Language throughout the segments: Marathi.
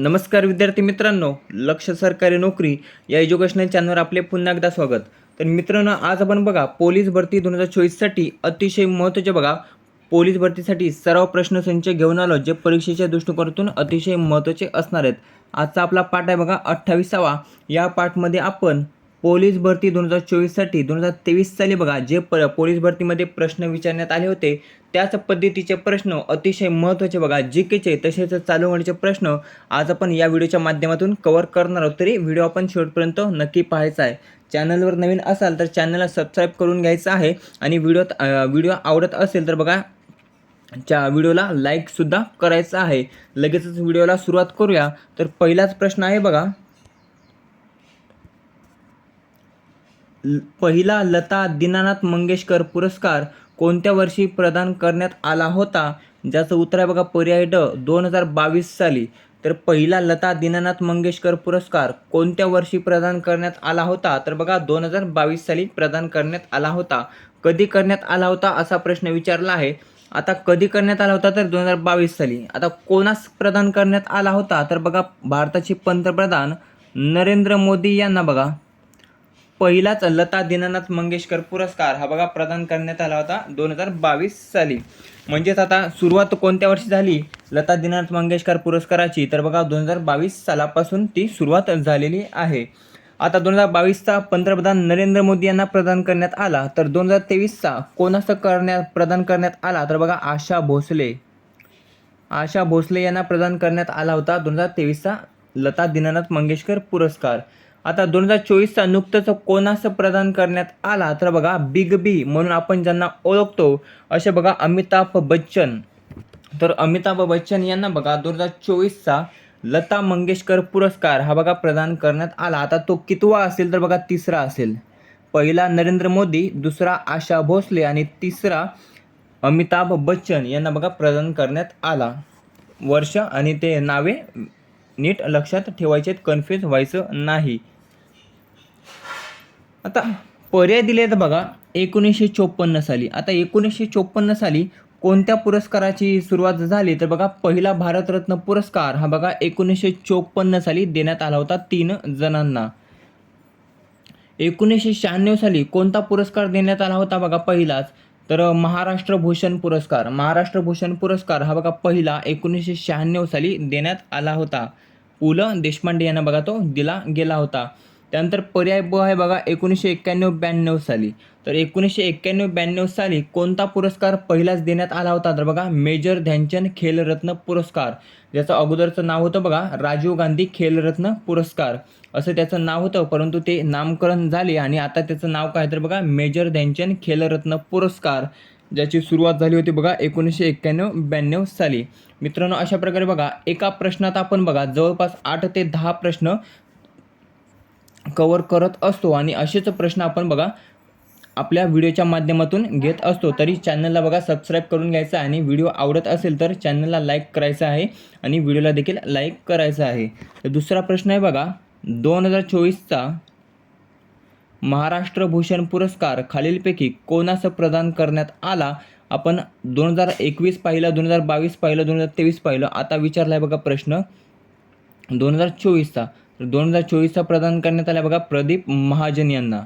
नमस्कार विद्यार्थी मित्रांनो लक्ष सरकारी नोकरी या एज्युकेशनल चॅनलवर आपले पुन्हा एकदा स्वागत. तर मित्रांनो आज आपण बघा पोलीस भरती दोन हजार चोवीससाठी अतिशय महत्त्वाचे बघा. पोलीस भरतीसाठी सराव प्रश्नसंच घेऊन आलो जे परीक्षेच्या दृष्टिकोनातून अतिशय महत्त्वाचे असणार आहेत. आजचा आपला पाठ आहे बघा अठ्ठावीसावा. या पाठमध्ये आपण पोलीस भरती दोन हजार चोवीससाठी दोन हजार तेवीस साली बघा जे प पोलीस भरतीमध्ये प्रश्न विचारण्यात आले होते त्याच पद्धतीचे प्रश्न अतिशय महत्त्वाचे बघा जी केचे तसेच चालू होण्याचे प्रश्न आज आपण या व्हिडिओच्या माध्यमातून कवर करणार आहोत. तरी व्हिडिओ आपण शेवटपर्यंत नक्की पाहायचा आहे. चॅनलवर नवीन असाल तर चॅनलला सबस्क्राईब करून घ्यायचं आहे आणि व्हिडिओत व्हिडिओ आवडत असेल तर बघा च्या व्हिडिओला लाईकसुद्धा करायचं आहे. लगेचच व्हिडिओला सुरुवात करूया. तर पहिलाच प्रश्न आहे बघा पहिला लता दीनानाथ मंगेशकर पुरस्कार कोणत्या वर्षी प्रदान करण्यात आला होता? ज्याचं उत्तर आहे बघा पर्याय ड दोन हजार बावीस साली. तर पहिला लता दीनानाथ मंगेशकर पुरस्कार कोणत्या वर्षी प्रदान करण्यात आला होता? तर बघा दोन हजार बावीस साली प्रदान करण्यात आला होता. कधी करण्यात आला होता असा प्रश्न विचारला आहे. आता कधी करण्यात आला होता तर दोन हजार बावीस साली. आता कोणास प्रदान करण्यात आला होता? तर बघा भारताचे पंतप्रधान नरेंद्र मोदी यांना बघा. पहिलाच लता दीनानाथ मंगेशकर पुरस्कार हा बघा प्रदान करण्यात आला होता दोन हजार बावीस साली. म्हणजेच आता सुरुवात कोणत्या वर्षी झाली? लता दीनानाथ मंगेशकर पुरस्काराची. तर बघा दोन हजार बावीस सालापासून ती सुरुवात झालेली आहे. आता दोन हजार बावीसचा पंतप्रधान नरेंद्र मोदी यांना प्रदान करण्यात आला. तर दोन हजार तेवीसचा कोणाचा करण्यात प्रदान करण्यात आला? तर बघा आशा भोसले. आशा भोसले यांना प्रदान करण्यात आला होता दोन हजार तेवीसचा लता दीनानाथ मंगेशकर पुरस्कार. आता दोन हजार चोवीसचा नुकतंच कोणाचं प्रदान करण्यात आला? तर बघा बिग बी म्हणून आपण ज्यांना ओळखतो असे बघा अमिताभ बच्चन. तर अमिताभ बच्चन यांना बघा दोन हजार चोवीसचा लता मंगेशकर पुरस्कार हा बघा प्रदान करण्यात आला. आता तो कितवा असेल? तर बघा तिसरा असेल. पहिला नरेंद्र मोदी दुसरा आशा भोसले आणि तिसरा अमिताभ बच्चन यांना बघा प्रदान करण्यात आला. वर्ष आणि ते नावे नीट लक्षात ठेवायचे कन्फ्यूज व्हायचं नाही. आता पर्याय दिले आहेत बघा एकोणीसशे चोपन्न साली. आता एकोणीसशे चोपन्न साली कोणत्या पुरस्काराची सुरुवात झाली? तर बघा पहिला भारतरत्न पुरस्कार हा बघा एकोणीसशे चोपन्न साली देण्यात आला होता तीन जणांना. एकोणीसशे शहाण्णव साली कोणता पुरस्कार देण्यात आला होता बघा पहिलाच? तर महाराष्ट्र भूषण पुरस्कार. महाराष्ट्र भूषण पुरस्कार हा बघा पहिला एकोणीसशे शहाण्णव साली देण्यात आला होता. पु ल देशपांडे यांना बघा तो दिला गेला होता. त्यानंतर पर्याय ब आहे बघा एकोणीसशे एक्क्याण्णव ब्याण्णव साली. तर एकोणीसशे एक्क्याण्णव ब्याण्णव साली कोणता पुरस्कार पहिलाच देण्यात आला होता? तर बघा मेजर ध्यानचंद खेलरत्न पुरस्कार. ज्याचं अगोदरचं नाव होतं बघा राजीव गांधी खेलरत्न पुरस्कार. असं त्याचं नाव होतं परंतु ते नामकरण झाले आणि आता त्याचं नाव काय? तर बघा मेजर ध्यानचंद खेलरत्न पुरस्कार ज्याची सुरुवात झाली होती बघा एकोणीसशे एक्क्याण्णव ब्याण्णव साली. मित्रांनो अशा प्रकारे बघा एका प्रश्नात आपण बघा जवळपास आठ ते दहा प्रश्न कवर करत असतो. आणि असेच प्रश्न आपण बघा आपल्या व्हिडिओच्या माध्यमातून घेत असतो. तरी चॅनलला बघा सबस्क्राईब करून घ्यायचं आहे. आणि व्हिडिओ आवडत असेल तर चॅनलला लाईक करायचं आहे. आणि व्हिडिओला देखील लाईक करायचं आहे. तर दुसरा प्रश्न आहे बघा दोन हजार चोवीसचा महाराष्ट्र भूषण पुरस्कार खालीलपैकी कोणास प्रदान करण्यात आला? आपण दोन हजार एकवीस पाहिलं दोन हजार बावीस पाहिलं दोन हजार तेवीस पाहिलं. आता विचारला आहे बघा प्रश्न. दोन हजार चोवीसचा तर दोन हजार चोवीसचा प्रदान करण्यात आला बघा प्रदीप महाजन यांना.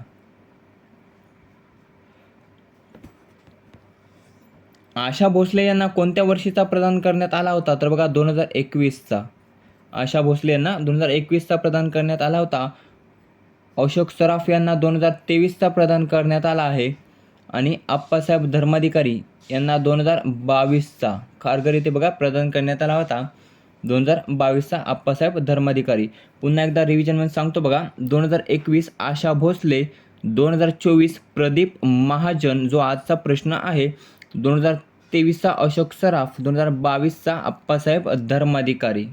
आशा भोसले यांना कोणत्या वर्षीचा प्रदान करण्यात आला होता? तर बघा दोन हजार एकवीसचा. आशा भोसले यांना दोन हजार एकवीसचा प्रदान करण्यात आला होता. अशोक सराफ यांना दोन हजार तेवीसचा प्रदान करण्यात आला आहे. आणि आप्पासाहेब धर्माधिकारी यांना दोन हजार बावीसचा. खारघर इथे बघा प्रदान करण्यात आला होता. दोन हजार बावीसचा आप्पासाहेब धर्माधिकारी. पुन्हा एकदा रिव्हिजन म्हणून सांगतो बघा दोन हजार एकवीस आशा भोसले दोन हजार चोवीस प्रदीप महाजन जो आजचा प्रश्न आहे दोन हजार तेवीसचा अशोक सराफ दोन हजार बावीसचा आप्पासाहेब धर्माधिकारी.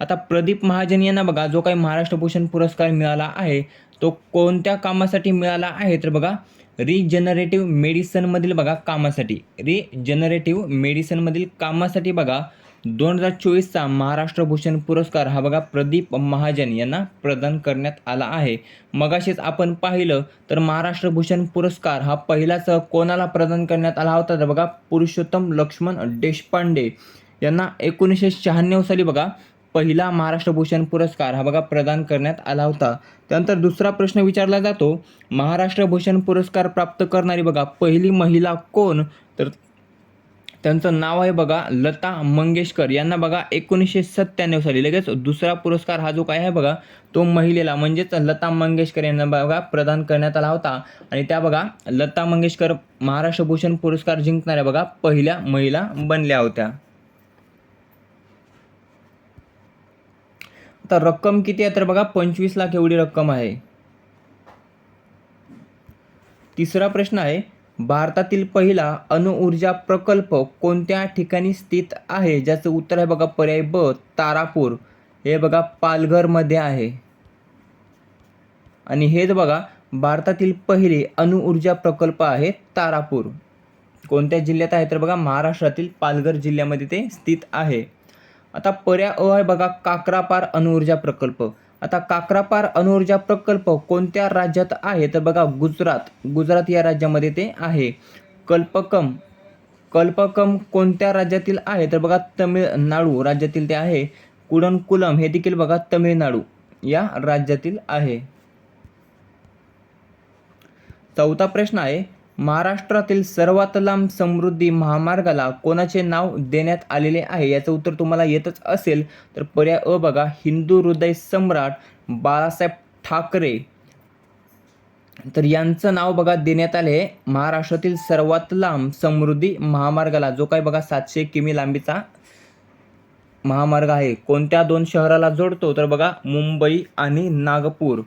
आता प्रदीप महाजन यांना बघा जो काही महाराष्ट्र भूषण पुरस्कार मिळाला आहे तो कोणत्या कामासाठी मिळाला आहे? तर बघा रिजनरेटिव्ह मेडिसनमधील बघा कामासाठी. रिजनरेटिव्ह मेडिसनमधील कामासाठी बघा दोन हजार चोवीसचा महाराष्ट्र भूषण पुरस्कार हा बघा प्रदीप महाजन यांना प्रदान करण्यात आला आहे. मगाशीच आपण पाहिलं तर महाराष्ट्र भूषण पुरस्कार हा पहिलाच कोणाला प्रदान करण्यात आला होता तर बघा पुरुषोत्तम लक्ष्मण देशपांडे यांना एकोणीसशे शहाण्णव साली बघा पहिला महाराष्ट्र भूषण पुरस्कार हा बघा प्रदान करण्यात आला होता. त्यानंतर दुसरा प्रश्न विचारला जातो महाराष्ट्र भूषण पुरस्कार प्राप्त करणारी बघा पहिली महिला कोण? तर त्यांचं नाव आहे बघा लता मंगेशकर. यांना बघा एकोणीसशे सत्त्याण्णव साली लगेच दुसरा पुरस्कार हा जो काय आहे बघा तो महिलेला म्हणजेच लता मंगेशकर यांना बघा प्रदान करण्यात आला होता. आणि त्या बघा लता मंगेशकर महाराष्ट्र भूषण पुरस्कार जिंकणाऱ्या बघा पहिल्या महिला बनल्या होत्या. आता रक्कम किती आहे तर बघा पंचवीस लाख एवढी रक्कम आहे. तिसरा प्रश्न आहे भारतातील पहिला अणुऊर्जा प्रकल्प कोणत्या ठिकाणी स्थित आहे? ज्याचं उत्तर आहे बघा पर्याय ब तारापूर. हे बघा पालघरमध्ये आहे. आणि हेच बघा भारतातील पहिले अणुऊर्जा प्रकल्प आहे तारापूर. कोणत्या जिल्ह्यात आहे? तर बघा महाराष्ट्रातील पालघर जिल्ह्यामध्ये ते स्थित आहे. आता पर्याय अ आहे बघा काकरापार अणुऊर्जा प्रकल्प. आता काकरापार अणुऊर्जा प्रकल्प कोणत्या राज्यात आहे? तर बघा गुजरात. गुजरात या राज्यामध्ये ते आहे. कल्पकम. कल्पकम कोणत्या राज्यातील आहे? तर बघा तमिळनाडू राज्यातील ते आहे. कुडनकुलम हे देखील बघा तमिळनाडू या राज्यातील आहे. चौथा प्रश्न आहे महाराष्ट्रातील सर्वात लांब समृद्धी महामार्गाला कोणाचे नाव देण्यात आलेले आहे? याचं उत्तर तुम्हाला येतच असेल तर पर्याय अ बघा. हिंदू हृदय सम्राट बाळासाहेब ठाकरे. तर यांचं नाव बघा देण्यात आले आहे. महाराष्ट्रातील सर्वात लांब समृद्धी महामार्गाला जो काय बघा सातशे किमी लांबीचा महामार्ग आहे. कोणत्या दोन शहराला जोडतो? तर बघा मुंबई आणि नागपूर.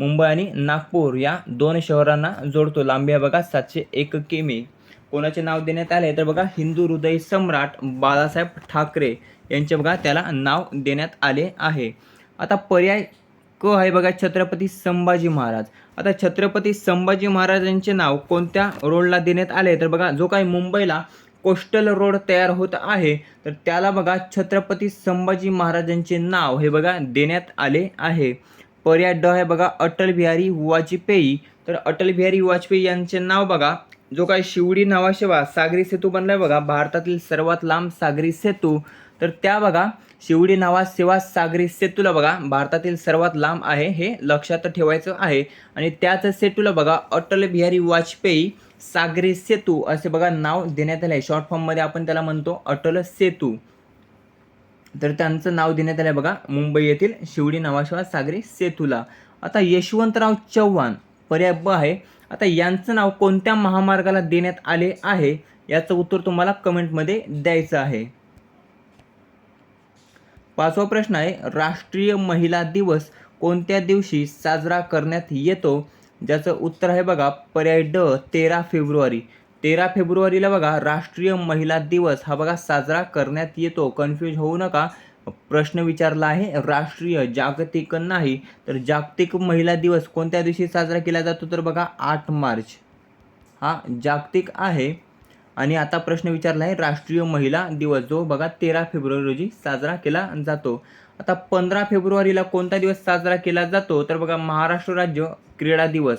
मुंबई आणि नागपूर या दोन शहरांना जोडतो. लांबी आहे बघा सातशे एक किमी. कोणाचे नाव देण्यात आले तर बघा हिंदू हृदय सम्राट बाळासाहेब ठाकरे यांचे बघा त्याला नाव देण्यात आले आहे. आता पर्याय क आहे बघा छत्रपती संभाजी महाराज. आता छत्रपती संभाजी महाराजांचे नाव कोणत्या रोडला देण्यात आले? तर बघा जो काही मुंबईला कोस्टल रोड तयार होत आहे तर त्याला बघा छत्रपती संभाजी महाराजांचे नाव हे बघा देण्यात आले आहे. पर्याय ड आहे बघा अटल बिहारी वाजपेयी. तर अटल बिहारी वाजपेयी यांचे नाव बघा जो काय शिवडी नावाशिवाय सागरी सेतू बनलाय बघा भारतातील सर्वात लांब सागरी सेतू. तर त्या बघा शिवडी नावा सेवा सागरी सेतूला बघा भारतातील सर्वात लांब आहे हे लक्षात ठेवायचं आहे. आणि त्याच सेतूला बघा अटल बिहारी वाजपेयी सागरी सेतू असे बघा नाव देण्यात आले आहे शॉर्ट फॉर्ममध्ये आपण त्याला म्हणतो अटल सेतू. तर त्यांचं नाव देण्यात आलं आहे बघा. मुंबई येथील शिवडी नावाशिवाय सागरी सेतूला. आता यशवंतराव चव्हाण पर्याय ब आहे. आता यांचं नाव कोणत्या महामार्गाला देण्यात आले आहे? याचं उत्तर तुम्हाला कमेंटमध्ये द्यायचं आहे. पाचवा प्रश्न आहे राष्ट्रीय महिला दिवस कोणत्या दिवशी साजरा करण्यात येतो? ज्याचं उत्तर आहे बघा पर्याय ड तेरा फेब्रुवारी. तेरा फेब्रुवारीला बघा राष्ट्रीय महिला दिवस हा बघा साजरा करण्यात येतो. कन्फ्यूज होऊ नका. प्रश्न विचारला आहे राष्ट्रीय जागतिक नाही तर जागतिक महिला दिवस कोणत्या दिवशी साजरा केला जातो? तर बघा आठ मार्च. हा जागतिक आहे. आणि आता प्रश्न विचारला आहे राष्ट्रीय महिला दिवस जो बघा तेरा फेब्रुवारी रोजी साजरा केला जातो. आता पंधरा फेब्रुवारीला कोणता दिवस साजरा केला जातो? तर बघा महाराष्ट्र राज्य क्रीडा दिवस.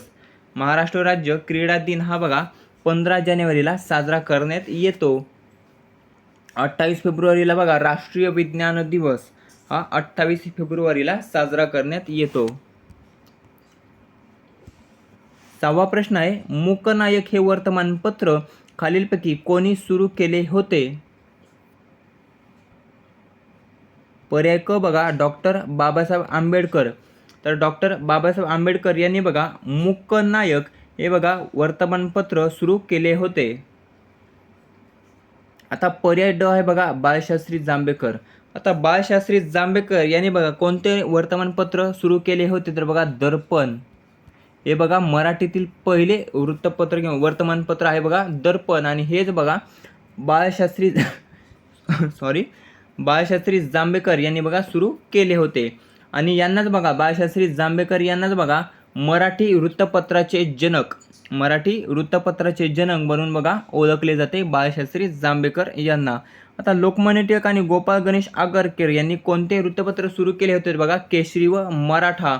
महाराष्ट्र राज्य क्रीडा दिन हा बघा पंधरा जानेवारीला साजरा करण्यात येतो. अठ्ठावीस फेब्रुवारीला बघा राष्ट्रीय विज्ञान दिवस हा अठ्ठावीस फेब्रुवारीला साजरा करण्यात येतो. सहावा प्रश्न आहे मूकनायक हे वर्तमानपत्र खालीलपैकी कोणी सुरू केले होते? पर्याय क बघा डॉक्टर बाबासाहेब आंबेडकर. तर डॉक्टर बाबासाहेब आंबेडकर यांनी बघा मूकनायक हे बघा वर्तमानपत्र सुरू केले होते. आता पर्याय ड आहे बघा बाळशास्त्री जांभेकर. आता बाळशास्त्री जांभेकर यांनी बघा कोणते वर्तमानपत्र सुरू केले होते तर बघा दर्पण. हे बघा मराठीतील पहिले वृत्तपत्र किंवा वर्तमानपत्र आहे बघा दर्पण. आणि हेच बघा बाळशास्त्री सॉरी बाळशास्त्री जांभेकर यांनी बघा सुरू केले होते. आणि यांनाच बघा बाळशास्त्री जांभेकर यांनाच बघा मराठी वृत्तपत्राचे जनक. मराठी वृत्तपत्राचे जनक म्हणून बघा ओळखले जाते बाळशास्त्री जांभेकर यांना. आता लोकमान्य टिळक आणि गोपाळ गणेश आगरकर यांनी कोणते वृत्तपत्र सुरू केले होते बघा? केशरी व मराठा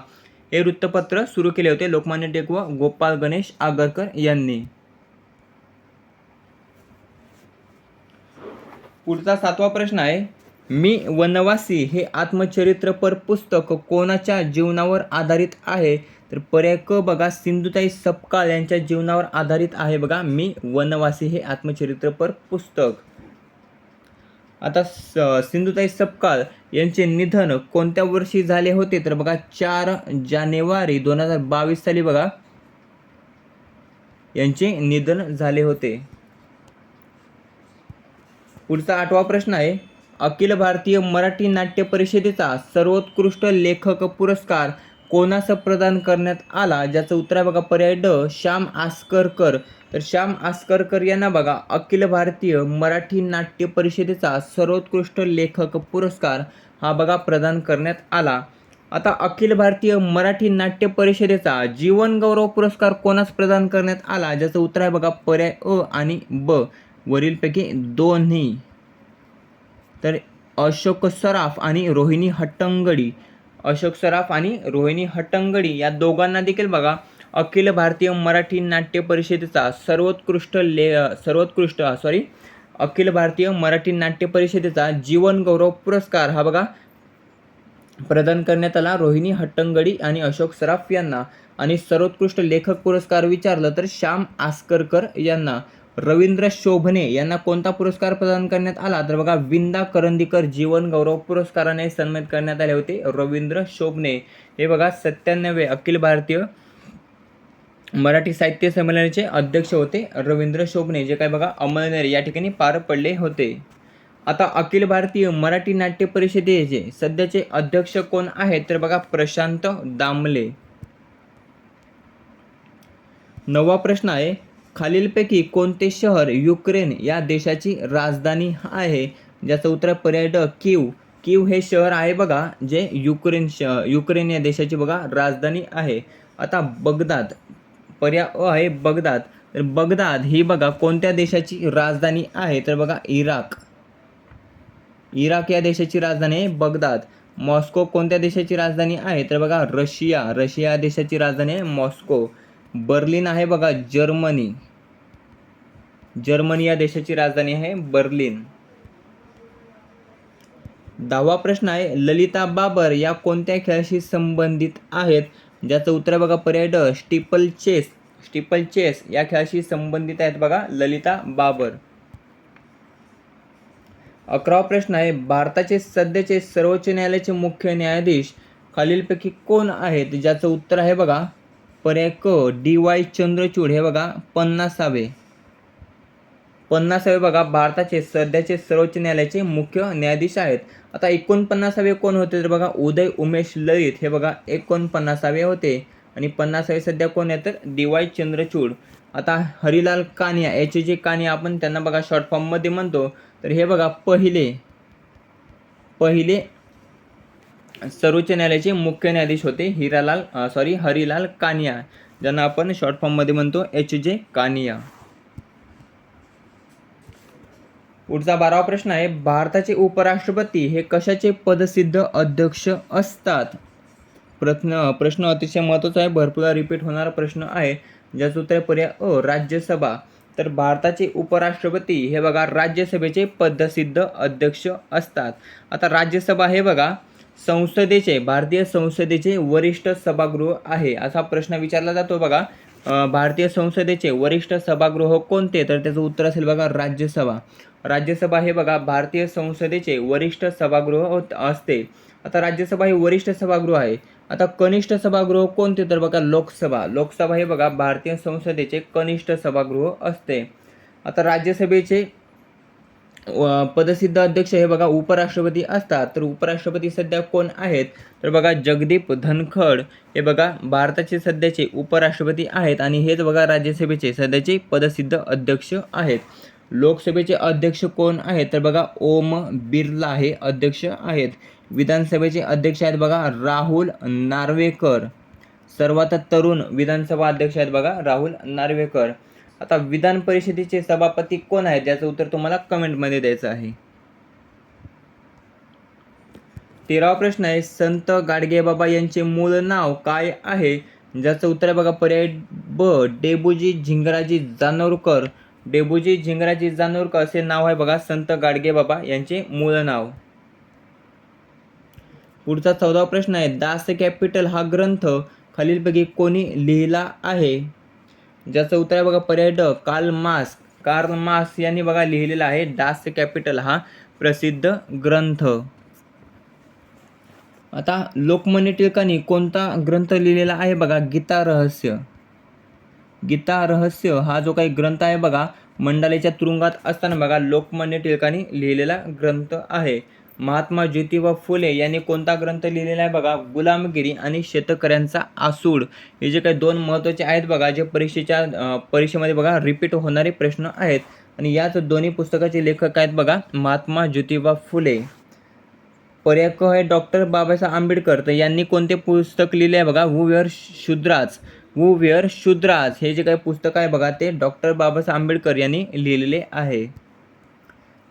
हे वृत्तपत्र सुरू केले होते लोकमान्य टिळक व गोपाळ गणेश आगरकर यांनी. पुढचा सातवा प्रश्न आहे मी वनवासी हे आत्मचरित्रपर पुस्तक कोणाच्या जीवनावर आधारित आहे? तर पर्याय क बघा सिंधुताई सपकाळ यांच्या जीवनावर आधारित आहे बघा. मी वनवासी हे आत्मचरित्रपर पुस्तक. आता सिंधुताई सपकाळ यांचे निधन कोणत्या वर्षी झाले होते? तर बघा चार जानेवारी दोन हजार बावीस साली बघा यांचे निधन झाले होते. पुढचा आठवा प्रश्न आहे. अखिल भारतीय मराठी नाट्य परिषदेचा सर्वोत्कृष्ट लेखक पुरस्कार कोणास प्रदान करण्यात आला? ज्याचं उत्तर आहे बघा पर्याय ड श्याम आसकरकर. तर श्याम आसकरकर यांना बघा अखिल भारतीय मराठी नाट्य परिषदेचा सर्वोत्कृष्ट लेखक पुरस्कार हा बघा प्रदान करण्यात आला. आता अखिल भारतीय मराठी नाट्य परिषदेचा जीवनगौरव पुरस्कार कोणास प्रदान करण्यात आला? ज्याचं उत्तर आहे बघा पर्याय अ आणि ब. वरीलपैकी दोन्ही. तर अशोक सराफ आणि रोहिणी हट्टंगडी. अशोक सराफ आणि रोहिणी हट्टंगडी या दोघांना देखील बघा अखिल भारतीय मराठी नाट्य परिषदेचा सर्वोत्कृष्ट ले सर्वोत्कृष्ट सॉरी अखिल भारतीय मराठी नाट्य परिषदेचा जीवन गौरव पुरस्कार हा बघा प्रदान करण्यात आला रोहिणी हट्टंगडी आणि अशोक सराफ यांना. आणि सर्वोत्कृष्ट लेखक पुरस्कार विचारलं तर श्याम आसकरकर यांना. रवींद्र शोभने यांना कोणता पुरस्कार प्रदान करण्यात आला? तर बघा विंदा करंदीकर जीवन गौरव पुरस्काराने सन्मानित करण्यात आले होते रवींद्र शोभने. हे बघा सत्त्याण्णवे अखिल भारतीय मराठी साहित्य संमेलनाचे अध्यक्ष होते रवींद्र शोभने जे काय बघा अमळनेर या ठिकाणी पार पडले होते. आता अखिल भारतीय मराठी नाट्य परिषदेचे सध्याचे अध्यक्ष कोण आहेत? तर बघा प्रशांत दामले. नवा प्रश्न आहे खालीलपैकी कोणते शहर युक्रेन या देशाची राजधानी आहे? ज्याचं उत्तर पर्याय ड कीव कीव हे शहर आहे बघा जे युक्रेन श युक्रेन या देशाची बघा राजधानी आहे. आता बगदाद पर्याय अ आहे बगदाद. तर बगदाद ही बघा कोणत्या देशाची राजधानी आहे? तर बघा इराक. इराक या देशाची राजधानी आहे बगदाद. मॉस्को कोणत्या देशाची राजधानी आहे? तर बघा रशिया. रशिया देशाची राजधानी आहे मॉस्को. बर्लिन आहे बघा जर्मनी. जर्मनी या देशाची राजधानी आहे बर्लिन. दहावा प्रश्न आहे ललिता बाबर या कोणत्या खेळाशी संबंधित आहेत? ज्याचं उत्तर आहे बघा पर्याय ड स्टिपल चेस. स्टिपल चेस या खेळाशी संबंधित आहेत बघा ललिता बाबर. अकरावा प्रश्न आहे भारताचे सध्याचे सर्वोच्च न्यायालयाचे मुख्य न्यायाधीश खालीलपैकी कोण आहेत? ज्याचं उत्तर आहे बघा पर्याय क डी वाय चंद्रचूड. हे बघा पन्नासावे. पन्नासावे बघा भारताचे सध्याचे सर्वोच्च न्यायालयाचे मुख्य न्यायाधीश आहेत. आता एकोणपन्नासावे कोण होते तर बघा उदय उमेश ललित हे बघा एकोणपन्नासावे होते. आणि पन्नासावे सध्या कोण आहेत तर डी वाय चंद्रचूड. आता हरिलाल कानिया याचे जे कानिया आपण त्यांना बघा शॉर्ट फॉर्ममध्ये म्हणतो. तर हे बघा पहिले पहिले सर्वोच्च न्यायालयाचे मुख्य न्यायाधीश होते हिरालाल सॉरी हरिलाल कानिया ज्यांना आपण शॉर्ट फॉर्ममध्ये म्हणतो एच जे कानिया. पुढचा बारावा प्रश्न आहे भारताचे उपराष्ट्रपती हे कशाचे पदसिद्ध अध्यक्ष असतात? प्रश्न प्रश्न अतिशय महत्त्वाचा आहे भरपूर रिपीट होणारा प्रश्न आहे. ज्याचं उत्तर आहे पर्याय अ राज्यसभा. तर भारताचे उपराष्ट्रपती हे बघा राज्यसभेचे पदसिद्ध अध्यक्ष असतात. आता राज्यसभा हे बघा संसदेचे भारतीय संसदेचे वरिष्ठ सभागृह आहे. असा प्रश्न विचारला जातो बघा. भारतीय संसदेचे वरिष्ठ सभागृह कोणते? तर त्याचं उत्तर असेल बघा राज्यसभा. राज्यसभा हे बघा भारतीय संसदेचे वरिष्ठ सभागृह असते. आता राज्यसभा हे वरिष्ठ सभागृह आहे. आता कनिष्ठ सभागृह कोणते? तर बघा लोकसभा. लोकसभा हे बघा भारतीय संसदेचे कनिष्ठ सभागृह असते. आता राज्यसभेचे पदसिद्ध अध्यक्ष हे बघा उपराष्ट्रपती असतात. तर उपराष्ट्रपती सध्या कोण आहेत? तर बघा जगदीप धनखड हे बघा भारताचे सध्याचे उपराष्ट्रपती आहेत. आणि हेच बघा राज्यसभेचे सध्याचे पदसिद्ध अध्यक्ष आहेत. लोकसभेचे अध्यक्ष कोण आहेत? तर बघा ओम बिर्ला हे अध्यक्ष आहेत. विधानसभेचे अध्यक्ष आहेत बघा राहुल नार्वेकर. सर्वात तरुण विधानसभा अध्यक्ष आहेत बघा राहुल नार्वेकर. आता विधान परिषदेचे सभापती कोण आहेत? याचं उत्तर तुम्हाला कमेंटमध्ये द्यायचं आहे. तेरावा प्रश्न आहे संत गाडगेबाबा यांचे मूळ नाव काय आहे? ज्याचं उत्तर आहे बघा पर्याय ब डेबूजी झिंगराजी जानोरकर डेबूजी झिंगराजी जानोरकर असे नाव आहे बघा. संत गाडगेबाबा यांचे मूळ नाव. पुढचा चौदा प्रश्न आहे. दास कॅपिटल हा ग्रंथ खालीलपैकी कोणी लिहिला आहे? ज्याचं उत्तर आहे बघा पर्यटक कार्ल मास कार्ल मास यांनी बघा लिहिलेला आहे. डास कॅपिटल हा प्रसिद्ध ग्रंथ. आता लोकमान्य टिळकांनी कोणता ग्रंथ लिहिलेला आहे बघा? गीता रहस्य. गीता रहस्य हा जो काही ग्रंथ आहे बघा मंडालेच्या तुरुंगात असताना बघा लोकमान्य टिळकांनी लिहिलेला ग्रंथ आहे. महात्मा ज्योतिबा फुले यांनी कोणता ग्रंथ लिहिलेला आहे बघा? गुलामगिरी आणि शेतकऱ्यांचा आसूड. हे जे काही दोन महत्त्वाचे आहेत बघा जे परीक्षेच्या परीक्षेमध्ये बघा रिपीट होणारे प्रश्न आहेत. आणि याच दोन्ही पुस्तकाचे लेखक आहेत बघा महात्मा ज्योतिबा फुले. पर्यक आहे डॉक्टर बाबासाहेब आंबेडकर. तर यांनी कोणते पुस्तक लिहिले आहे बघा? Who were Shudras who were Shudras हे जे काही पुस्तक आहे बघा ते डॉक्टर बाबासाहेब आंबेडकर यांनी लिहिलेले आहे.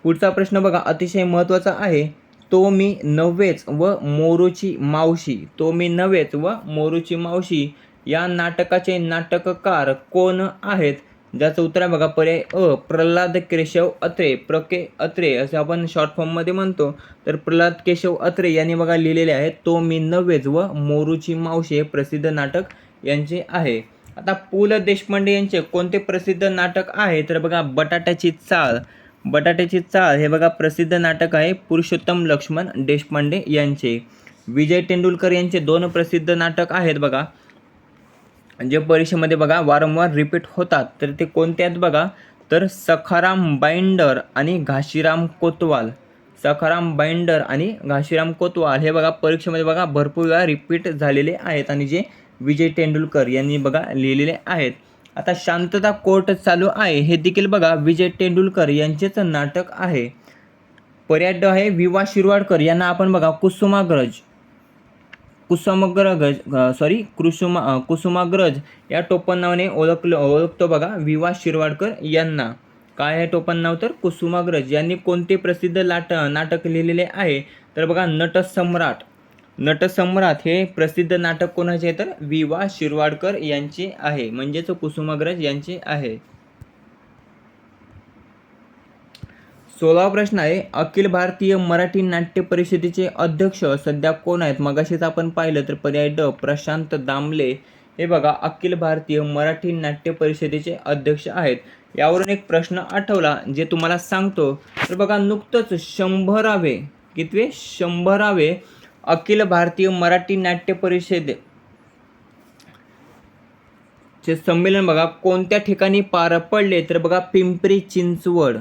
पुढचा प्रश्न बघा अतिशय महत्त्वाचा आहे. तो मी नव्हेच व मोरूची मावशी तो मी नव्हेच व मोरूची मावशी या नाटकाचे नाटककार कोण आहेत? ज्याचं उत्तर आहे बघा पर्याय अ प्रल्हाद केशव अत्रे प्रके अत्रे असे आपण शॉर्ट फॉर्ममध्ये म्हणतो. तर प्रल्हाद केशव अत्रे यांनी बघा लिहिलेले आहे तो मी नव्हेच व मोरूची मावशी हे प्रसिद्ध नाटक यांचे आहे. आता पु ल देशपांडे यांचे कोणते प्रसिद्ध नाटक आहे? तर बघा बटाट्याची चाळ. बटाट्याची चाळ हे बघा प्रसिद्ध नाटक आहे पुरुषोत्तम लक्ष्मण देशपांडे यांचे. विजय तेंडुलकर यांचे दोन प्रसिद्ध नाटक आहेत बघा. जे परीक्षेमध्ये बघा वारंवार रिपीट होतात. तर ते कोणते आहेत बघा? तर सखाराम बाइंडर आणि घाशीराम कोतवाल. सखाराम बाइंडर आणि घाशीराम कोतवाल हे बघा परीक्षेमध्ये बघा भरपूर वेळा रिपीट झालेले आहेत. आणि जे विजय तेंडुलकर यांनी बघा लिहिलेले आहेत. आता शांतता कोर्ट चालू आहे हे देखील बघा विजय तेंडुलकर यांचेच नाटक आहे. पर्याय आहे विवा शिरवाडकर यांना आपण बघा कुसुमाग्रज. कुसुमाग्रज सॉरी कुसुमा कुसुमाग्रज या टोपण नावाने ओळखलं ओळखतो बघा विवा शिरवाडकर यांना. काय आहे टोपण नाव तर? कुसुमाग्रज. यांनी कोणते प्रसिद्ध लाट नाटक लिहिलेले आहे? तर बघा नटसम्राट. नटसम्राट हे प्रसिद्ध नाटक कोणाचे आहे तर वि वा शिरवाडकर यांचे आहे. म्हणजेच कुसुमाग्रज यांचे आहे. सोळावा प्रश्न आहे अखिल भारतीय मराठी नाट्य परिषदेचे अध्यक्ष सध्या कोण आहेत? मगाशीच आपण पाहिलं तर पर्याय ड प्रशांत दामले हे बघा अखिल भारतीय मराठी नाट्य परिषदेचे अध्यक्ष आहेत. यावरून एक प्रश्न आठवला जे तुम्हाला सांगतो. तर बघा नुकतंच शंभरावे कितवे? शंभरावे अखिल भारतीय मराठी नाट्य परिषद चे संमेलन बघा कोणत्या ठिकाणी पार पडले तर बघा पिंपरी चिंचवड.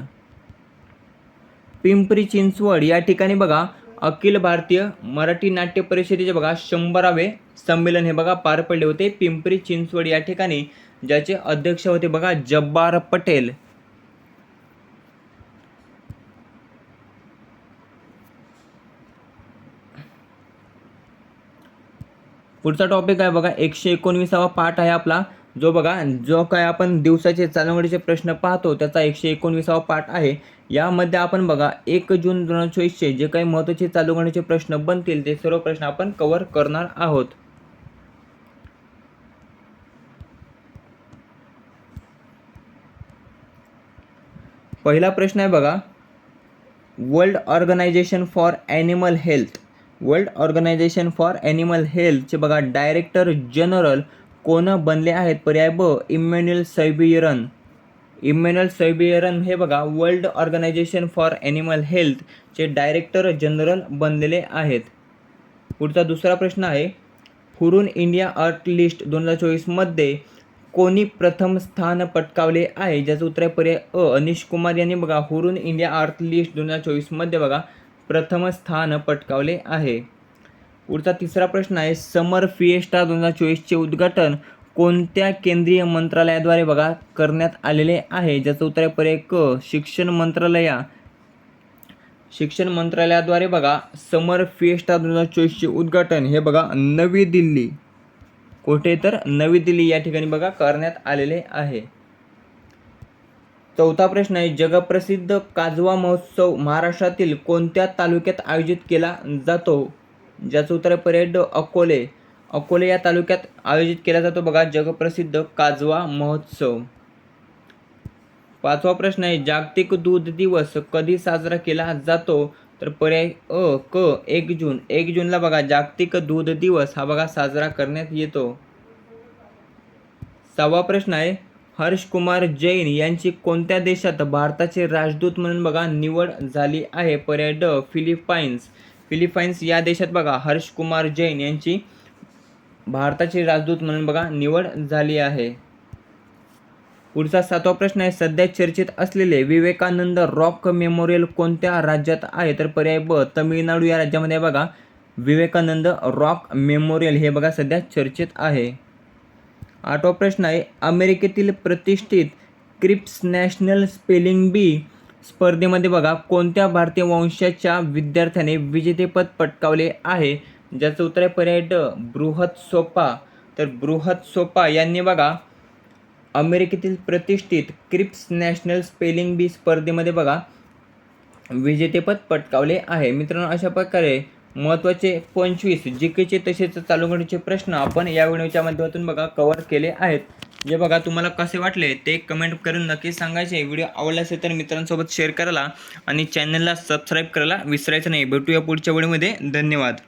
पिंपरी चिंचवड या ठिकाणी बघा अखिल भारतीय मराठी नाट्य परिषदेचे बघा शंभरावे संमेलन हे बघा पार पडले होते. पिंपरी चिंचवड या ठिकाणी ज्याचे अध्यक्ष होते बघा जब्बार पटेल. पुढचा टॉपिक आहे बघा एकशे एकोणवीसावा पाठ आहे आपला. जो बघा जो काय आपण दिवसाचे चालवडीचे प्रश्न पाहतो त्याचा एकशे एकोणवीसावा पाठ आहे. यामध्ये आपण बघा एक जून दोन हजार चोवीसचे जे काही महत्त्वाचे चालवणीचे प्रश्न बनतील ते सर्व प्रश्न आपण कव्हर करणार आहोत. पहिला प्रश्न आहे बघा world organisation for animal health world organisation for animal हेल्थचे बघा डायरेक्टर जनरल कोण बनले आहेत? पर्याय ब इम्मॅन्युअल सैबियरन. इम्मॅन्युअल सैबियरन हे बघा वर्ल्ड ऑर्गनायझेशन फॉर ॲनिमल हेल्थचे डायरेक्टर जनरल बनलेले आहेत. पुढचा दुसरा प्रश्न आहे हुरून इंडिया आर्ट लिस्ट दोन हजार चोवीसमध्ये कोणी प्रथम स्थान पटकावले आहे? ज्याचं उत्तर आहे पर्याय अ अनिश कुमार यांनी बघा हुरून इंडिया आर्ट लिस्ट दोन हजार चोवीसमध्ये बघा प्रथम स्थान पटकावले आहे. पुढचा तिसरा प्रश्न आहे समर फिएस्टा दोन हजार चोवीसचे उद्घाटन कोणत्या केंद्रीय मंत्रालयाद्वारे बघा करण्यात आलेले आहे? ज्याचं उत्तर आहे पर्याय क शिक्षण मंत्रालया. शिक्षण मंत्रालयाद्वारे बघा समर फिएस्टा दोन हजार चोवीसचे उद्घाटन हे बघा नवी दिल्ली. कुठे? तर नवी दिल्ली या ठिकाणी बघा करण्यात आलेले आहे. चौथा प्रश्न आहे जगप्रसिद्ध काजवा महोत्सव महाराष्ट्रातील कोणत्या तालुक्यात आयोजित केला जातो? ज्याचं उत्तर आहे पर्याय अकोले. अकोले या तालुक्यात आयोजित केला जातो बघा जगप्रसिद्ध काजवा महोत्सव. पाचवा प्रश्न आहे जागतिक दूध दिवस कधी साजरा केला जातो? तर पर्याय अ क एक जून. एक जूनला बघा जागतिक दूध दिवस हा बघा साजरा करण्यात येतो. सहावा प्रश्न आहे हर्षकुमार जैन यांची कोणत्या देशात भारताचे राजदूत म्हणून बघा निवड झाली आहे? पर्याय ड फिलिपाईन्स. फिलिपाईन्स या देशात बघा हर्षकुमार जैन यांची भारताचे राजदूत म्हणून बघा निवड झाली आहे. पुढचा सातवा प्रश्न आहे सध्या चर्चेत असलेले विवेकानंद रॉक मेमोरियल कोणत्या राज्यात आहे? तर पर्याय ब तमिळनाडू या राज्यामध्ये बघा विवेकानंद रॉक मेमोरियल हे बघा सध्या चर्चेत आहे. आठवा प्रश्न आहे. अमेरिकेतील प्रतिष्ठित क्रिप्स नॅशनल स्पेलिंग बी स्पर्धेमध्ये बघा कोणत्या भारतीय वंशाच्या विद्यार्थ्याने विजेतेपद पटकावले आहे? ज्याचं उत्तर आहे पर्याय ड बृहत सोपा. तर बृहत सोपा यांनी बघा अमेरिकेतील प्रतिष्ठित क्रिप्स नॅशनल स्पेलिंग बी स्पर्धेमध्ये बघा विजेतेपद पटकावले आहे. मित्रांनो अशा प्रकारे महत्त्वाचे पंचवीस जी केचे तसेच चालू घडीचे प्रश्न आपण या व्हिडिओच्या माध्यमातून बघा कवर केले आहेत. जे बघा तुम्हाला कसे वाटले ते कमेंट करून नक्की सांगायचे. व्हिडिओ आवडला असेल तर मित्रांसोबत शेअर करायला आणि चॅनलला सबस्क्राईब करायला विसरायचं नाही. भेटूया पुढच्या व्हिडिओमध्ये धन्यवाद.